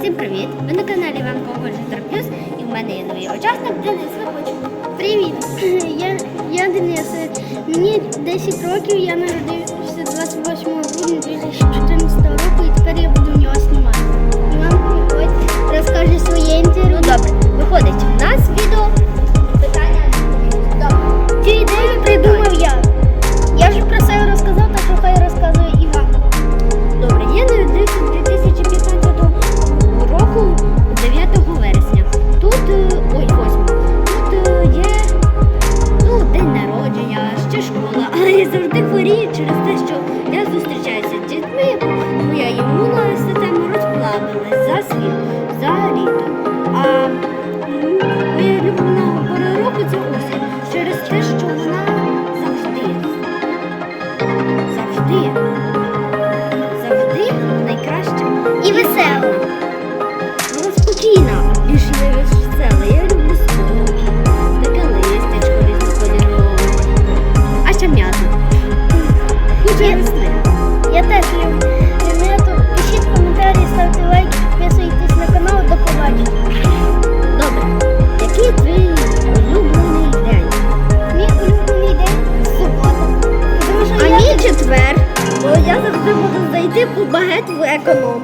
Всім привіт! Ви на каналі Іван Коваль Плюс і в мене є новий учасник Денис Виходь. Привіт! Я, я Денис. Мені 10 років, я народився 28 грудня 2014 року і тепер я буду в нього знімати. Іван, приходь, розкаже своє інтерв'ю. Ну добре, виходить, дітьми, моя імунна система розплавилась за світ, за літо. А моя улюблена пора року це осінь через те, що вона завжди, завжди по багет в економ.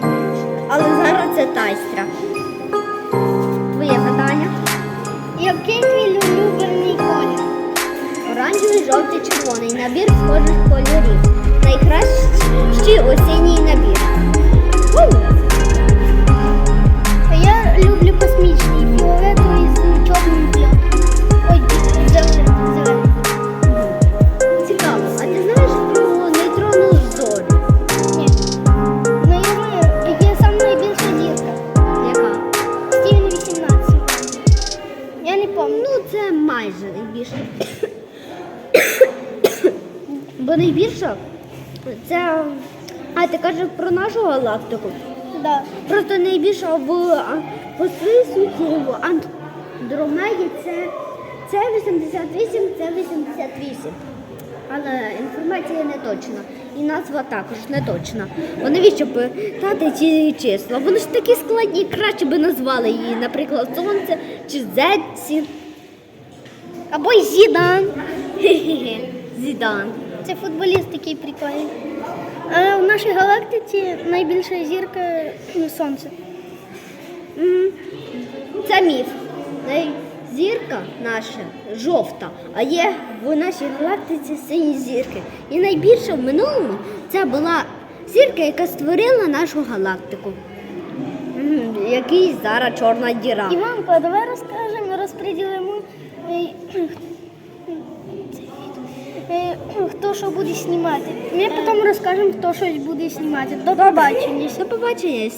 Але зараз це тайстра. Твоє питання? Який твій улюблений колір? Оранжевий, жовтий, червоний. Набір схожих кольорів. Найкращий осінній набір. Я. Ну, це майже найбільше. Бо найбільше це. А ти кажеш про нашу галактику? Да. Просто найбільше в по своїй суті в Андромеді це, це 88, це 88. Але інформація не точна. І назва також не точна. Бо навіщо питати ці числа? Вони ж такі складні, краще би назвали її, наприклад, Сонце чи Зетці. Або й Зідан. Зідан. Це футболіст такий прикольний. А в нашій галактиці найбільша зірка ну, сонце. Це міф. Зірка наша жовта, а є в нашій галактиці сині зірки. І найбільше в минулому це була зірка, яка створила нашу галактику. Який зараз чорна діра. Іванко, давай розкажемо, розподілимо, е, е, хто що буде знімати. Ми потім розкажемо, хто щось буде знімати. До побачення. До побачення.